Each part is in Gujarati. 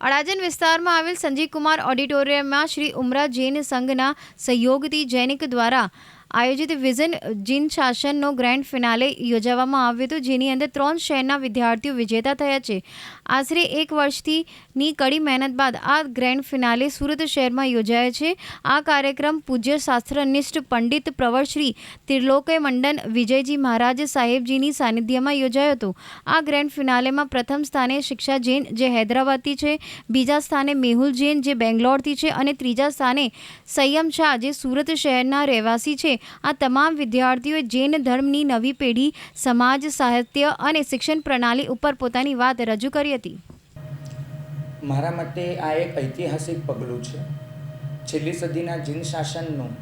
અડાજણ વિસ્તારમાં આવેલ સંજીવ કુમાર ઓડિટોરિયમમાં શ્રી ઉમરા જૈન સંઘના સહયોગથી જૈનિક દ્વારા આયોજિત વિઝન જીન શાસનનો ગ્રેન્ડ ફિનાલે યોજવામાં આવ્યો હતો, જેની અંદર ત્રણ શહેરના વિદ્યાર્થીઓ વિજેતા થયા છે. આશરે એક વર્ષથી ની કડી મહેનત બાદ આ ગ્રેન્ડ ફિનાલે સુરત શહેરમાં યોજાયો છે. આ કાર્યક્રમ પૂજ્ય શાસ્ત્રનિષ્ઠ પંડિત પ્રવરશ્રી ત્રિલોકે મંડન વિજયજી મહારાજ સાહેબજીની સાનિધ્યમાં યોજાયો હતો. આ ગ્રેન્ડ ફિનાલેમાં પ્રથમ સ્થાને શિક્ષા જૈન, જે હૈદરાબાદથી છે, બીજા સ્થાને મેહુલ જૈન, જે બેંગ્લોરથી છે અને ત્રીજા સ્થાને સંયમ શાહ, જે સુરત શહેરના રહેવાસી છે. આ તમામ વિદ્યાર્થીઓએ જૈન ધર્મની નવી પેઢી, સમાજ, સાહિત્ય અને શિક્ષણ પ્રણાલી ઉપર પોતાની વાત રજૂ કરી હતી. મારા મતે આ એક ઐતિહાસિક પગલું છે. છેલ્લી સદીના જીન શાસનનું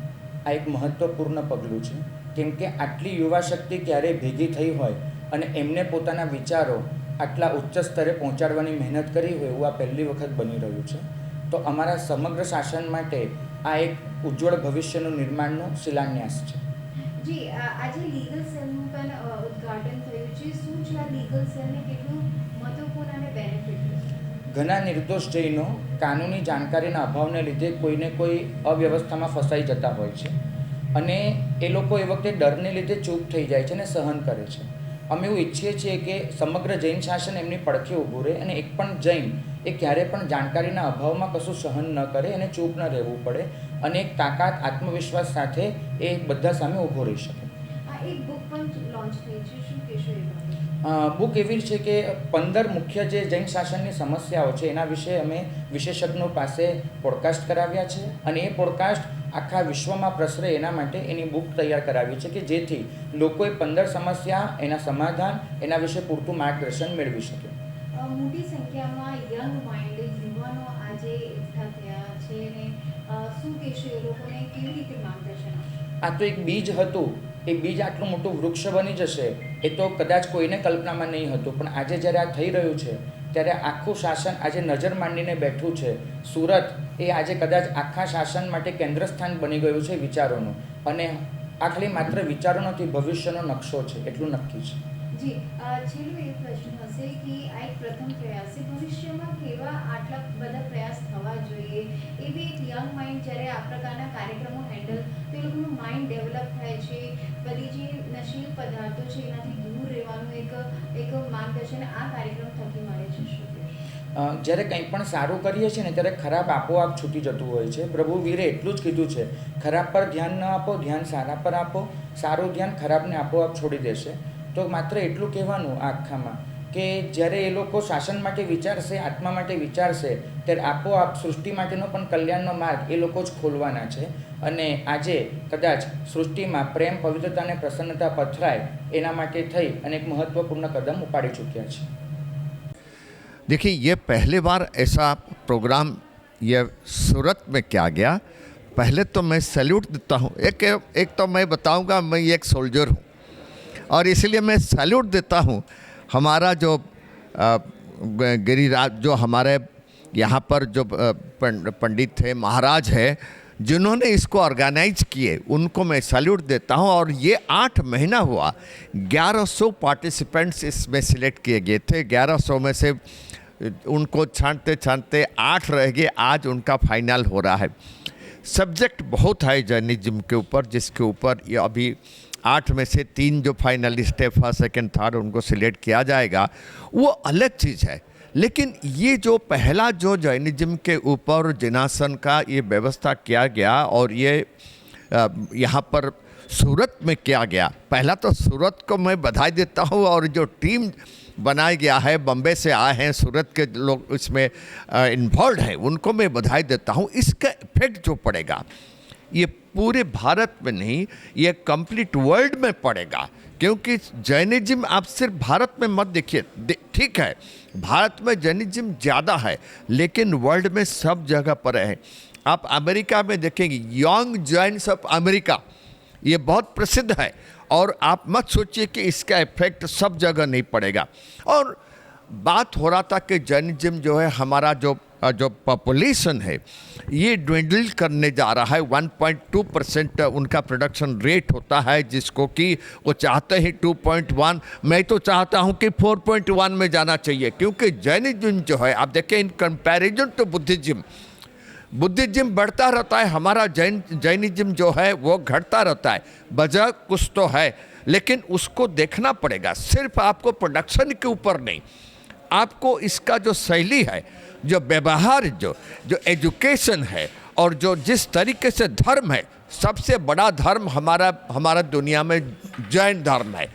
આ એક મહત્વપૂર્ણ પગલું છે. કેમ કે આટલી યુવા શક્તિ ક્યારેય ભેગી થઈ હોય અને એમને પોતાના વિચારો આટલા ઉચ્ચ સ્તરે પહોંચાડવાની મહેનત કરી હોય એવું આ પહેલી વખત બની રહ્યું છે. તો અમારા સમગ્ર શાસન માટે આ એક ઉજ્જવળ ભવિષ્યનું નિર્માણનો શિલાન્યાસ છે. જી આજે લીગલ સેલનું પણ ઉદ્ઘાટન થયું છે. શું છે આ લીગલ સેલને કેટલું મહત્વપૂર્ણ અને બેનિફિટ ઘણા નિર્દોષ જૈનો કાનૂની જાણકારીના અભાવને લીધે કોઈને કોઈ અવ્યવસ્થામાં ફસાઈ જતા હોય છે. અને એ લોકો એ વખતે ડરને લીધે ચૂપ થઈ જાય છે અને સહન કરે છે. અમે એવું ઈચ્છીએ છીએ કે સમગ્ર જૈન શાસન એમની પડખે ઊભું રહે અને એક પણ જૈન એ ક્યારે પણ જાણકારીના અભાવમાં કશું સહન ન કરે અને ચૂપ ન રહેવું પડે અને એક તાકાત, આત્મવિશ્વાસ સાથે એ બધા સામે ઊભો રહી શકે. આ એક બુક પણ લોન્ચ થઈ છે. શું કહેશો બુક એવી છે કે પંદર મુખ્ય જે જૈન શાસનની સમસ્યાઓ છે એના વિશે અમે વિશેષજ્ઞો પાસે પોડકાસ્ટ કરાવ્યા છે અને એ પોડકાસ્ટ આખા વિશ્વમાં પ્રસરે એના માટે એની બુક તૈયાર કરાવી છે કે જેથી લોકોએ પંદર સમસ્યા એના સમાધાન એના વિશે પૂરતું માર્ગદર્શન મેળવી શકે. મોટી સંખ્યામાં યંગ માઇન્ડ યુવાનો આજે એકઠા થયા છે અને શું કહેશો એ લોકોને કેવી રીતે માર્ગદર્શન આ તો એક બીજ હતું. એ બીજ આટલું મોટું વૃક્ષ બની જશે. એ તો કદાચ કોઈને કલ્પનામાં નહીં હતું, પણ આજે જ્યારે આ થઈ રહ્યું છે, ત્યારે આખું શાસન આજે નજર માંડીને બેઠું છે. સુરત એ આજે કદાચ આખા શાસન માટે કેન્દ્રસ્થાન બની ગયું છે વિચારોનું. અને આ ખાલી માત્ર વિચારો નથી, ભવિષ્યનો નકશો છે, એટલું નક્કી છે. જી જ્યારે આ પ્રકારના કાર્યક્રમો હેન્ડલ તો એ લોકોનું માઇન્ડ ડેવલપ થાય છે. બધી જે નશીલ પદાર્થો છે એનાથી દૂર રહેવાનું એક એક માર્ગદર્શન આ કાર્યક્રમ થકી મળે છે જ્યારે કંઈ પણ સારું કરીએ છીએ ને ત્યારે ખરાબ આપોઆપ છૂટી જતું હોય છે. પ્રભુ વીરે એટલું જ કીધું છે. ખરાબ પર ધ્યાન ન આપો, ધ્યાન સારા પર આપો. સારું ધ્યાન ખરાબને આપોઆપ છોડી દેશે. તો માત્ર એટલું કહેવાનું આખામાં. કે જ્યારે એ લોકો શાસન માટે વિચારશે આત્મા માટે વિચારશે ત્યારે આપોઆપ સૃષ્ટિ માટેનો પણ કલ્યાણનો માર્ગ એ લોકો જ ખોલવાના છે અને આજે કદાચ સૃષ્ટિમાં પ્રેમ પવિત્રતા અને પ્રસન્નતા પથરાય એના માટે થઈ અને એક મહત્ત્વપૂર્ણ કદમ ઉપાડી ચૂક્યા છે देखिए ये पहली बार ऐसा प्रोग्राम ये सूरत में किया गया पहले तो मैं सैल्यूट देता हूँ एक एक तो मैं बताऊंगा मैं एक सोल्जर हूँ और इसलिए मैं सैल्यूट देता हूँ हमारा जो गिरिराज, जो हमारे यहाँ पर जो पंडित थे, महाराज है, जिन्होंने इसको ऑर्गेनाइज किए, उनको मैं सैल्यूट देता हूँ और ये आठ महीना हुआ 1100 पार्टिसिपेंट्स इसमें सिलेक्ट किए गए थे 1100 में से, उनको छांटते छांटते आठ रह गए, आज उनका फाइनल हो रहा है। सब्जेक्ट बहुत है जर्नलिज्म के ऊपर, जिसके ऊपर ये अभी आठ में से तीन जो फाइनलिस्ट है फ़र्स्ट सेकंड थर्ड उनको सिलेक्ट किया जाएगा, वो अलग चीज़ है। लेकिन ये जो पहला जो जैनिज्म के ऊपर जिनासन का ये व्यवस्था किया गया और ये यहाँ पर सूरत में किया गया, पहला तो सूरत को मैं बधाई देता हूँ और जो टीम बनाया गया है, बम्बे से आए हैं, सूरत के लोग इसमें इन्वॉल्व हैं, उनको मैं बधाई देता हूँ। इसका इफ़ेक्ट जो पड़ेगा ये पूरे भारत में नहीं, ये कंप्लीट वर्ल्ड में पड़ेगा। क्योंकि जैनिज्म, आप सिर्फ़ भारत में मत देखिए ठीक है, भारत में जैनिज्म ज़्यादा है, लेकिन वर्ल्ड में सब जगह पर है। आप अमेरिका में देखेंगे यंग जैन्स ऑफ़ अमेरिका, ये बहुत प्रसिद्ध है, और आप मत सोचिए कि इसका इफ़ेक्ट सब जगह नहीं पड़ेगा। और बात हो रहा था कि जैनिज्म जो है, हमारा जो जो पॉपुलेशन है, ये ड्वेंडल करने जा रहा है। 1.2 परसेंट उनका प्रोडक्शन रेट होता है, जिसको कि वो चाहते हैं 2.1 मैं तो चाहता हूँ कि 4.1 में जाना चाहिए, क्योंकि जैनिज्म जो है, आप देखें in comparison to Buddhism Buddhism बढ़ता रहता है, हमारा जैन, जैनिज्म जो है, वो घटता रहता है। वजह कुछ तो है, लेकिन उसको देखना पड़ेगा, सिर्फ़ आपको प्रोडक्शन के ऊपर नहीं। आपको इसका जो शैली है, जो व्यवहार, जो जो एजुकेशन है और जो जिस तरीके से धर्म है, सबसे बड़ा धर्म हमारा हमारा दुनिया में जैन धर्म है।